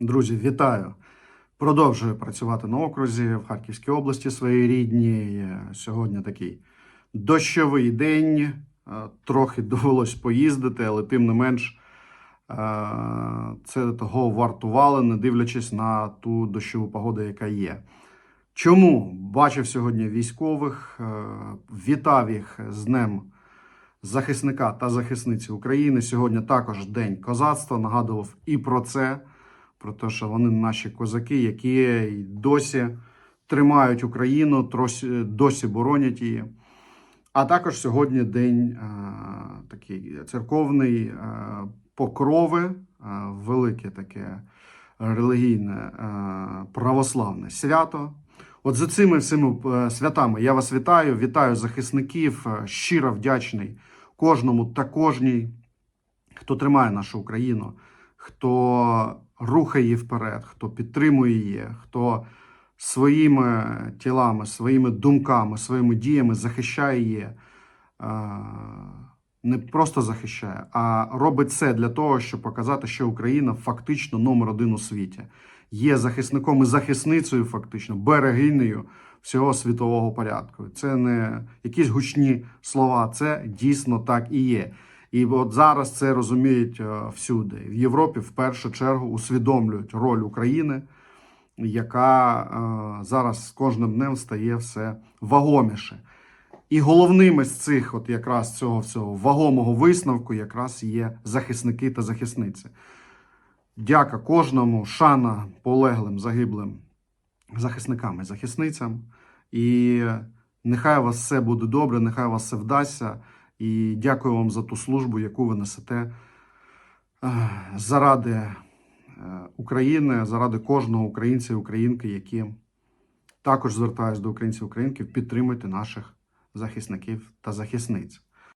Друзі, вітаю! Продовжую працювати на окрузі в Харківській області своїй рідній. Сьогодні такий дощовий день. Е, Трохи довелось поїздити, але тим не менш е, це того вартувало, не дивлячись на ту дощову погоду, яка є. Чому бачив сьогодні військових, е, вітав їх з Днем захисника та захисниці України. Сьогодні також День козацтва. Нагадував і про це, про те, що вони наші козаки, які досі тримають Україну, досі боронять її. А також сьогодні день е, такий церковний е, покрови, е, велике таке релігійне е, православне свято. От за цими всіми е, святами я вас вітаю, вітаю захисників, е, щиро вдячний кожному та кожній, хто тримає нашу Україну, хто рухає її вперед, хто підтримує її, хто своїми тілами, своїми думками, своїми діями захищає її. е, Не просто захищає, а робить це для того, щоб показати, що Україна фактично номер один у світі є захисником і захисницею, фактично, берегинею всього світового порядку. Це не якісь гучні слова, це дійсно так і є. І от зараз це розуміють е, всюди. В Європі в першу чергу усвідомлюють роль України, яка е, зараз з кожним днем стає все вагоміше. І головними з цих, от якраз цього всього вагомого висновку, якраз є захисники та захисниці. Дяка кожному, шана полеглим, загиблим захисникам і захисницям. І нехай у вас все буде добре, нехай у вас все вдасться. І дякую вам за ту службу, яку ви несете е, заради е, України, заради кожного українця і українки, які також звертаються до українців і українків, підтримуйте наших захисників та захисниць.